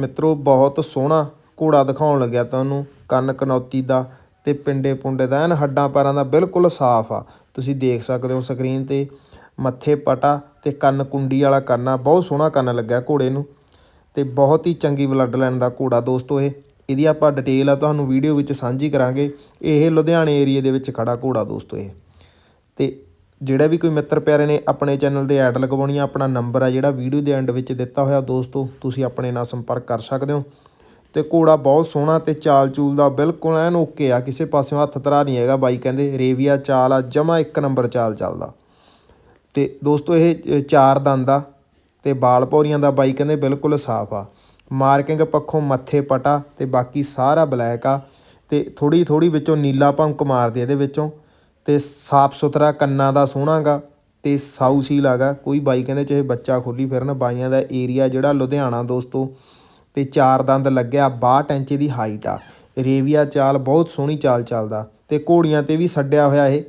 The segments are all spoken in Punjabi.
ਮਿੱਤਰੋ, ਬਹੁਤ ਸੋਹਣਾ ਘੋੜਾ ਦਿਖਾਉਣ ਲੱਗਿਆ ਤੁਹਾਨੂੰ। ਕੰਨ ਕਨੌਤੀ ਦਾ ਤੇ ਪਿੰਡੇ ਪੁੰਡੇ ਦਾ। ਐਨ ਹੱਡਾਂ ਪੈਰਾਂ ਦਾ ਬਿਲਕੁਲ ਸਾਫ਼ ਆ। ਤੁਸੀਂ ਦੇਖ ਸਕਦੇ ਹੋ ਸਕਰੀਨ ਤੇ ਮੱਥੇ ਪਟਾ ਤੇ ਕੰਨ ਕੁੰਡੀ ਵਾਲਾ ਕੰਨ ਆ। ਬਹੁਤ ਸੋਹਣਾ ਕੰਨ ਲੱਗਿਆ ਘੋੜੇ ਨੂੰ। ਤੇ ਬਹੁਤ ਹੀ ਚੰਗੀ ਬਲੱਡ ਲਾਈਨ ਦਾ ਘੋੜਾ ਦੋਸਤੋ ਇਹ। ਇਹਦੀ ਆਪਾਂ ਡਿਟੇਲ ਆ ਤੁਹਾਨੂੰ ਵੀਡੀਓ ਵਿੱਚ ਸਾਂਝੀ ਕਰਾਂਗੇ। ਇਹ ਲੁਧਿਆਣੇ ਏਰੀਆ ਦੇ ਵਿੱਚ ਖੜਾ ਘੋੜਾ ਦੋਸਤੋ ਇਹ। ਤੇ ਜਿਹੜਾ ਵੀ ਕੋਈ ਮਿੱਤਰ ਪਿਆਰੇ ਨੇ ਆਪਣੇ ਚੈਨਲ ਤੇ ਐਡ ਲਗਵਾਉਣੀ ਆ, ਆਪਣਾ ਨੰਬਰ ਆ ਜਿਹੜਾ ਵੀਡੀਓ ਦੇ ਐਂਡ ਵਿੱਚ ਦਿੱਤਾ ਹੋਇਆ ਦੋਸਤੋ, ਤੁਸੀਂ ਆਪਣੇ ਨਾਲ ਸੰਪਰਕ ਕਰ ਸਕਦੇ ਹੋ। ਤੇ ਘੋੜਾ ਬਹੁਤ ਸੋਹਣਾ ਤੇ ਚਾਲ ਚੂਲ ਦਾ ਬਿਲਕੁਲ ਐਨ ਓਕੇ ਆ, ਕਿਸੇ ਪਾਸਿਓਂ ਹੱਥ ਤਰਾ ਨਹੀਂ ਹੈਗਾ ਬਾਈ ਕਹਿੰਦੇ, ਰੇਵੀਆ ਚਾਲ ਆ, ਜਮਾ ਇੱਕ ਨੰਬਰ ਚਾਲ ਚੱਲਦਾ। ਤੇ ਦੋਸਤੋ ਇਹ ਚਾਰ ਦੰਦ ਆ ਤੇ ਬਾਲ ਪੌਰੀਆਂ ਦਾ ਬਾਈ ਕਹਿੰਦੇ ਬਿਲਕੁਲ ਸਾਫ਼ ਆ। ਮਾਰਕਿੰਗ ਪੱਖੋਂ ਮੱਥੇ ਪਟਾ ਤੇ ਬਾਕੀ ਸਾਰਾ ਬਲੈਕ ਆ ਤੇ ਥੋੜੀ ਥੋੜੀ ਵਿੱਚੋਂ ਨੀਲਾ ਭੰਕ ਮਾਰਦੇ ਇਹਦੇ ਵਿੱਚੋਂ। ਤੇ ਸਾਫ਼ ਸੁਥਰਾ ਕੰਨਾਂ ਦਾ ਸੋਹਣਾਗਾ ਤੇ ਸਾਊ ਸੀਲ ਹੈਗਾ ਕੋਈ ਬਾਈ ਕਹਿੰਦੇ ਚਾਹੇ ਬੱਚਾ ਖੋਲੀ ਫਿਰਨ, ਬਾਈਆਂ ਦਾ ਏਰੀਆ ਜਿਹੜਾ ਲੁਧਿਆਣਾ ਦੋਸਤੋ ਤੇ ਚਾਰ ਦੰਦ ਲੱਗਿਆ 62 ਇੰਚ ਦੀ ਹਾਈਟ ਆ। ਰੇਵੀਆ ਚਾਲ ਬਹੁਤ ਸੋਹਣੀ ਚਾਲ ਚੱਲਦਾ ਤੇ ਘੋੜੀਆਂ ਤੇ ਵੀ ਛੱਡਿਆ ਹੋਇਆ ਇਹ।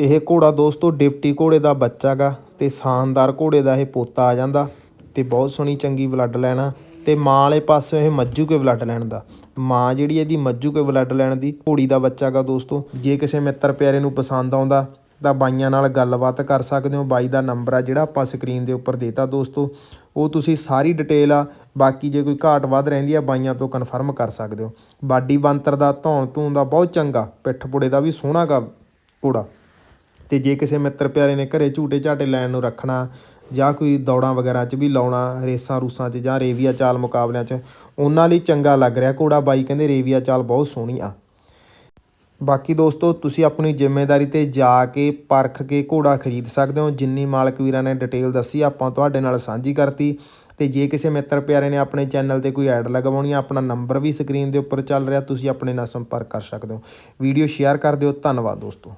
ਇਹ ਘੋੜਾ ਦੋਸਤੋ ਡਿਪਟੀ ਘੋੜੇ ਦਾ ਬੱਚਾ ਗਾ ਤੇ ਸ਼ਾਨਦਾਰ ਘੋੜੇ ਦਾ ਇਹ ਪੋਤਾ ਆ ਜਾਂਦਾ ਤੇ ਬਹੁਤ ਸੋਹਣੀ ਚੰਗੀ ਬਲੱਡ ਲੈਣਾ। ਤੇ ਮਾਂ ਵਾਲੇ ਪਾਸੇ ਇਹ ਮੱਜੂ ਕੇ ਬਲੱਡ ਲੈਣ ਦਾ। ਮਾਂ ਜਿਹੜੀ ਇਹਦੀ ਮੱਜੂ ਕੇ ਬਲੱਡ ਲੈਣ ਦੀ, ਘੋੜੀ ਦਾ ਬੱਚਾ ਗਾ ਦੋਸਤੋ, ਜੇ ਕਿਸੇ ਮਿੱਤਰ ਪਿਆਰੇ ਨੂੰ ਪਸੰਦ ਆਉਂਦਾ, ਤਾਂ ਬਾਈਆਂ ਨਾਲ ਗੱਲਬਾਤ ਕਰ ਸਕਦੇ ਹੋ। ਬਾਈ ਦਾ ਨੰਬਰ ਆ ਜਿਹੜਾ ਆਪਾਂ ਸਕਰੀਨ ਦੇ ਉੱਪਰ ਦੇਤਾ ਦੋਸਤੋ। ਉਹ ਤੁਸੀਂ ਸਾਰੀ ਡਿਟੇਲ ਆ, ਬਾਕੀ ਜੇ ਕੋਈ ਘਾਟ ਵੱਧ ਰਹਿੰਦੀ ਆ, ਬਾਈਆਂ ਤੋਂ ਕਨਫਰਮ ਕਰ ਸਕਦੇ ਹੋ। ਬਾਡੀ ਬੰਤਰ ਦਾ, ਧੌਣ ਧੂਣ ਦਾ ਬਹੁਤ ਚੰਗਾ, ਪਿੱਠ ਪੁੜੇ ਦਾ ਵੀ ਸੋਹਣਾ ਗਾ ਘੋੜਾ। ਤੇ ਜੇ ਕਿਸੇ ਮਿੱਤਰ ਪਿਆਰੇ ਨੇ ਘਰੇ ਝੂਟੇ ਝਾਟੇ ਲੈਣ ਨੂੰ ਰੱਖਣਾ ਜਾਂ ਕੋਈ ਦੌੜਾਂ ਵਗੈਰਾ 'ਚ ਵੀ ਲਾਉਣਾ, ਰੇਸਾਂ ਰੂਸਾਂ 'ਚ ਜਾਂ ਰੇਵੀਆ ਚਾਲ ਮੁਕਾਬਲਿਆਂ 'ਚ, ਉਹਨਾਂ ਲਈ ਚੰਗਾ ਲੱਗ ਰਿਹਾ। ਘੋੜਾ ਬਾਈ ਕਹਿੰਦੇ ਰੇਵੀਆ ਚਾਲ ਬਹੁਤ ਸੋਹਣੀ ਆ। ਬਾਕੀ ਦੋਸਤੋ, ਤੁਸੀਂ ਆਪਣੀ ਜ਼ਿੰਮੇਵਾਰੀ ਤੇ ਜਾ ਕੇ ਪਰਖ ਕੇ ਘੋੜਾ ਖਰੀਦ ਸਕਦੇ ਹੋ। ਜਿੰਨੀ ਮਾਲਕ ਵੀਰਾਂ ਨੇ ਡਿਟੇਲ ਦੱਸੀ, ਆਪਾਂ ਤੁਹਾਡੇ ਨਾਲ ਸਾਂਝੀ ਕਰਤੀ। ਤੇ ਜੇ ਕਿਸੇ ਮਿੱਤਰ ਪਿਆਰੇ ਨੇ ਆਪਣੇ ਚੈਨਲ ਤੇ ਕੋਈ ਐਡ ਲਗਵਾਉਣੀ ਆ, ਆਪਣਾ ਨੰਬਰ ਵੀ ਸਕਰੀਨ ਦੇ ਉੱਪਰ ਚੱਲ ਰਿਹਾ, ਤੁਸੀਂ ਆਪਣੇ ਨਾਲ ਸੰਪਰਕ ਕਰ ਸਕਦੇ ਹੋ। ਵੀਡੀਓ ਸ਼ੇਅਰ ਕਰ ਦਿਓ। ਧੰਨਵਾਦ ਦੋਸਤੋ।